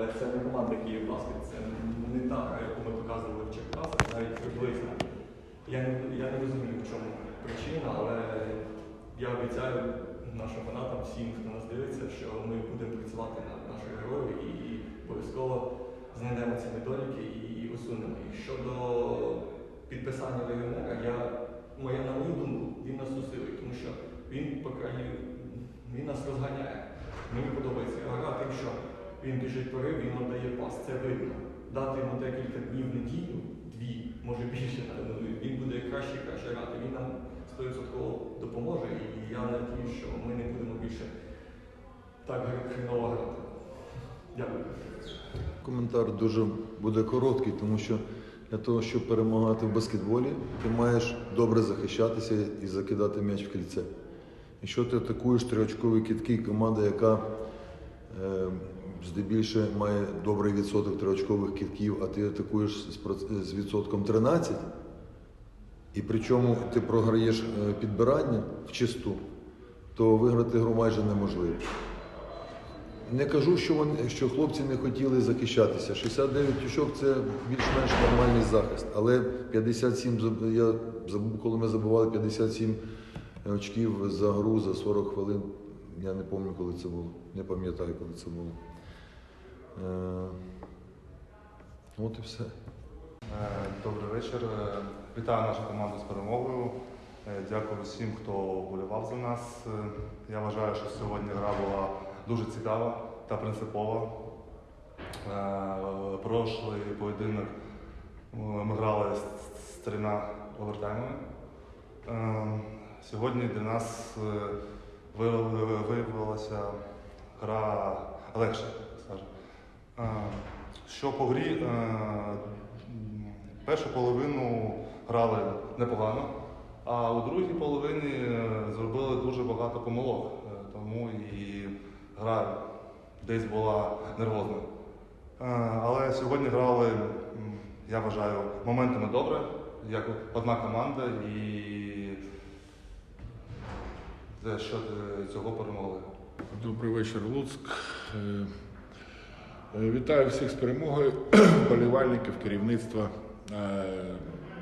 Але це не команда Київ Баскет, це не та яку ми показували в Черкасах, навіть приблизно. Я не, я не розумію, в чому причина, але я обіцяю нашим фанатам, всім, хто нас дивиться, що ми будемо працювати над нашою грою і обов'язково знайдемо ці недоліки і усунемо їх. Щодо підписання легіонера, я, моя, на мою думку, він нас усилить, тому що він по крайній він нас розганяє. Мені подобається гра тим, що він біжить порив, він надає пас, це видно. Дати йому декілька днів неділю, дві, може більше, він буде краще і краще грати. Він нам 100% допоможе, і я надію, що ми не будемо більше так хреново грати. Дякую. Коментар дуже буде короткий, тому що для того, щоб перемагати в баскетболі, ти маєш добре захищатися і закидати м'яч в кільце. Якщо ти атакуєш триочкові кітки, команда, яка е, здебільше має добрий відсоток триочкових кітків, а ти атакуєш з, відсотком 13, і причому ти програєш е, підбирання в чисту, то виграти гру майже неможливо. Не кажу, що вони що хлопці не хотіли захищатися. 69 очок це більш-менш нормальний захист. Але 57 заб- я забув, коли ми забували 57 очків за гру за 40 хвилин. Я не пам'ятаю, коли це було. Не пам'ятаю, коли це було. Е, От і все. Е, Добрий вечір. Е, Вітаю нашу команду з перемогою. Дякую всім, хто вболівав за нас. Я вважаю, що сьогодні гра була дуже цікава та принципова. Прошлий поєдинок ми грали з- трьома овертаймами. Сьогодні для нас виявилася гра легше, скажімо. Е, Що по грі, е, першу половину грали непогано, а у другій половині е, зробили дуже багато помилок, тому і гра десь була нервозна. Але сьогодні грали, я вважаю, моментами добре, як одна команда, і за що цього перемогли. Добрий вечір, Луцьк. Е, Вітаю всіх з перемогою, вболівальників, керівництва е,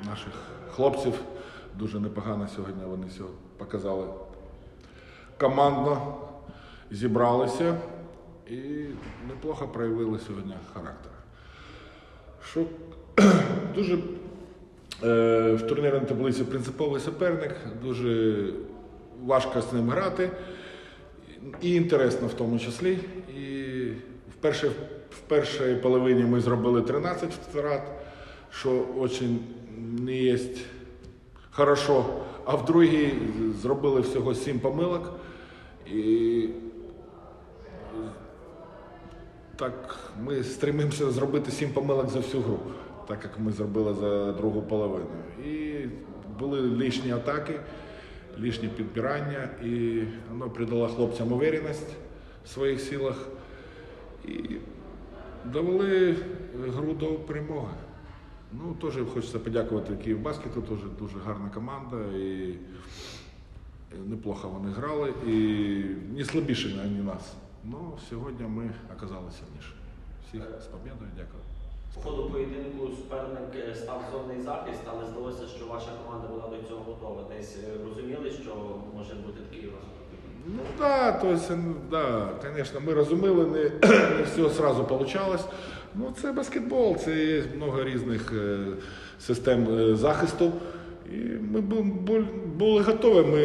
наших хлопців. Дуже непогано сьогодні вони сьогодні показали. Командно зібралися і неплохо проявили сьогодні характер. Що дуже е, в турнірній таблиці принциповий суперник, дуже важко з ним грати. І інтересно в тому числі. І в першій, в першій половині ми зробили 13 втрат, що дуже не є хорошо. А в другій зробили всього 7 помилок. І так ми стремимося зробити 7 помилок за всю гру, так як ми зробили за другу половину. І були лишні атаки лишнє підбирання, і воно придало хлопцям уверенність в своїх силах і довели гру до перемоги. Ну, теж хочеться подякувати Київбаскету, теж дуже гарна команда. І неплохо вони грали і не слабіше ані нас. Ну, сьогодні ми оказалися сильніше. Всіх з победою, дякую. По ходу поєдинку суперник е, став зонний захист, але здалося, що ваша команда була до цього готова. Десь е, розуміли, що може бути такий розвиток. Ну да, то есть, да, конечно, ми розуміли, не, не все одразу получалось. Ну, це баскетбол, це є багато різних е, систем е, захисту. І ми бу- бу- були готові. Ми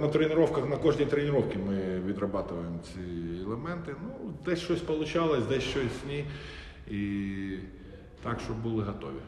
на тренуваннях, на кожній тренуванні ми відрабатуємо ці елементи. Ну, десь щось вийшло, десь щось ні. І так, щоб були готові.